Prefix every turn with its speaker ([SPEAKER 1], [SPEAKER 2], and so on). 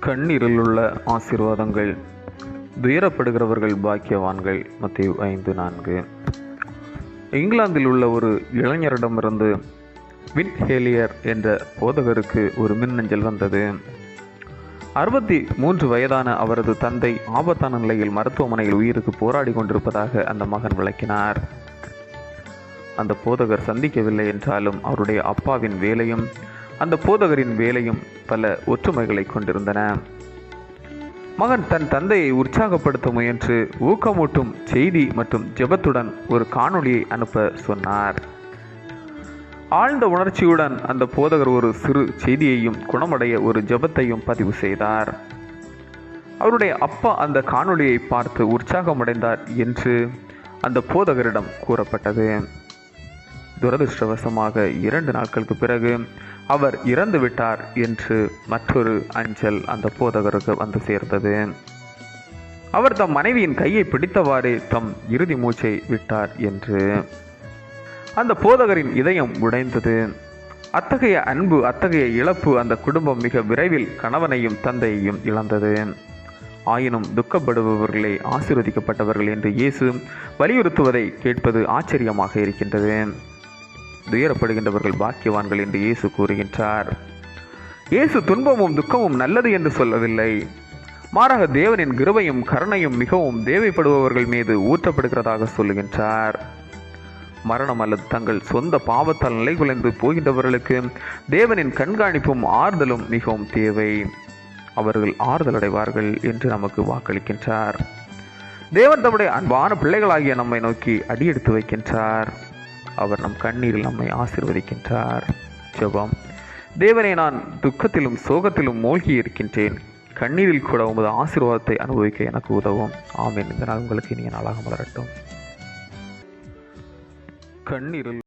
[SPEAKER 1] கண்ணீரில் உள்ள ஆசீர்வாதங்கள். துயரப்படுகிறவர்கள் பாக்கியவான்கள் மத்திய ஐந்து நான்கு. இங்கிலாந்தில் உள்ள ஒரு இளைஞரிடமிருந்து வின் ஹேலியர் என்ற போதகருக்கு ஒரு மின்னஞ்சல் வந்தது. அறுபத்தி மூன்று வயதான அவரது தந்தை ஆபத்தான நிலையில் மருத்துவமனையில் உயிருக்கு போராடி கொண்டிருப்பதாக அந்த மகன் விளக்கினார். அந்த போதகர் சந்திக்கவில்லை என்றாலும் அவருடைய அப்பாவின் வேலையும் அந்த போதகரின் வேலையும் பல ஒற்றுமைகளை கொண்டிருந்தன. மகன் தன் தந்தையை உற்சாகப்படுத்த முயன்று ஊக்கமூட்டும் செய்தி மற்றும் ஜெபத்துடன் ஒரு காணொளியை அனுப்ப சொன்னார். ஆழ்ந்த உணர்ச்சியுடன் அந்த போதகர் ஒரு சிறு செய்தியையும் குணமடைய ஒரு ஜெபத்தையும் பதிவு செய்தார். அவருடைய அப்பா அந்த காணொளியை பார்த்து உற்சாகமடைந்தார் என்று அந்த போதகரிடம் கூறப்பட்டது. துரதிருஷ்டவசமாக இரண்டு நாட்களுக்கு பிறகு அவர் இறந்து விட்டார் என்று மற்றொரு அஞ்சல் அந்த போதகருக்கு வந்து சேர்ந்தது. அவர் தம் மனைவியின் கையை பிடித்தவாறே தம் இறுதி மூச்சை விட்டார் என்று. அந்த போதகரின் இதயம் உடைந்தது. அத்தகைய அன்பு அத்தகைய இழப்பு அந்த குடும்பம் மிக விரைவில் கணவனையும் தந்தையையும் இழந்தது. ஆயினும் துக்கப்படுபவர்களே ஆசீர்வதிக்கப்பட்டவர்கள் என்று இயேசு வலியுறுத்துவதை கேட்பது ஆச்சரியமாக இருக்கின்றது. துயரப்படுகின்றவர்கள் பாக்கியவான்கள் என்று இயேசு கூறுகின்றார். இயேசு துன்பமும் துக்கமும் நல்லது என்று சொல்லவில்லை. மாறாக தேவனின் கிருபையும் கருணையும் மிகவும் தேவைப்படுபவர்கள் மீது ஊற்றப்படுகிறதாக சொல்லுகின்றார். மரணம் அல்லது தங்கள் சொந்த பாவத்தால் நிலைகுலைந்து போகின்றவர்களுக்கு தேவனின் கண்காணிப்பும் ஆறுதலும் மிகவும் தேவை. அவர்கள் ஆறுதல் அடைவார்கள் என்று நமக்கு வாக்களிக்கின்றார். தேவன் தம்முடைய அன்பான பிள்ளைகளாகிய நம்மை நோக்கி அடியெடுத்து வைக்கின்றார். அவர் நம் கண்ணீரில் நம்மை ஆசிர்வதிக்கின்றார். ஜபம். தேவனே நான் துக்கத்திலும் சோகத்திலும் மூழ்கி இருக்கின்றேன். கண்ணீரில் கூட உமது ஆசீர்வாதத்தை அனுபவிக்க எனக்கு உதவும். ஆமேன். இந்த நாள் உங்களுக்கு இனிய நாளாக மலரட்டும். கண்ணீரில்